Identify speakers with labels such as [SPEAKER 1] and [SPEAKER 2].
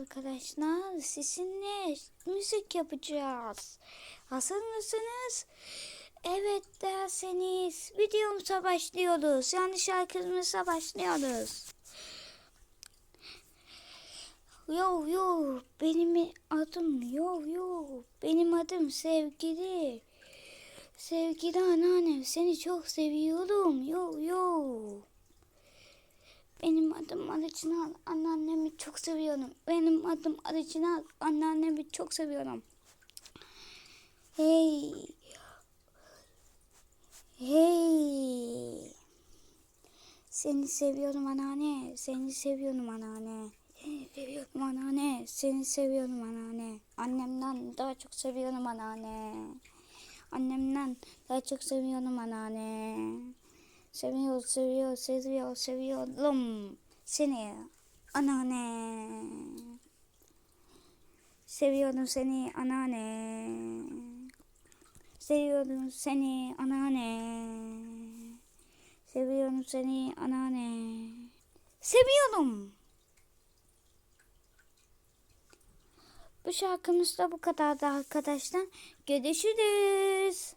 [SPEAKER 1] Arkadaşlar sizinle müzik yapacağız. Hazır mısınız? Evet derseniz videomuza başlıyoruz. Yani şarkımıza başlıyoruz. Yo yo benim adım yo yo benim adım sevgili. Sevgili anneannem seni çok seviyorum yo yo. Benim adım Arıçınal. Anneannemi çok seviyorum. Benim adım Arıçınal. Anneannemi çok seviyorum. Hey. Hey. Seni seviyorum anneanne. Seni seviyorum anneanne. Seviyorum anneanne. Seni seviyorum anneanne. Annemden daha çok seviyorum anneanne. Annemden daha çok seviyorum anneanne. Seviyor, seviyor, seviyor, seviyorum seni anneanne. Seviyorum seni anneanne. Seviyorum seni anneanne. Seviyorum seni anneanne. Seviyorum. Bu şarkımız da bu kadardı arkadaşlar. Görüşürüz.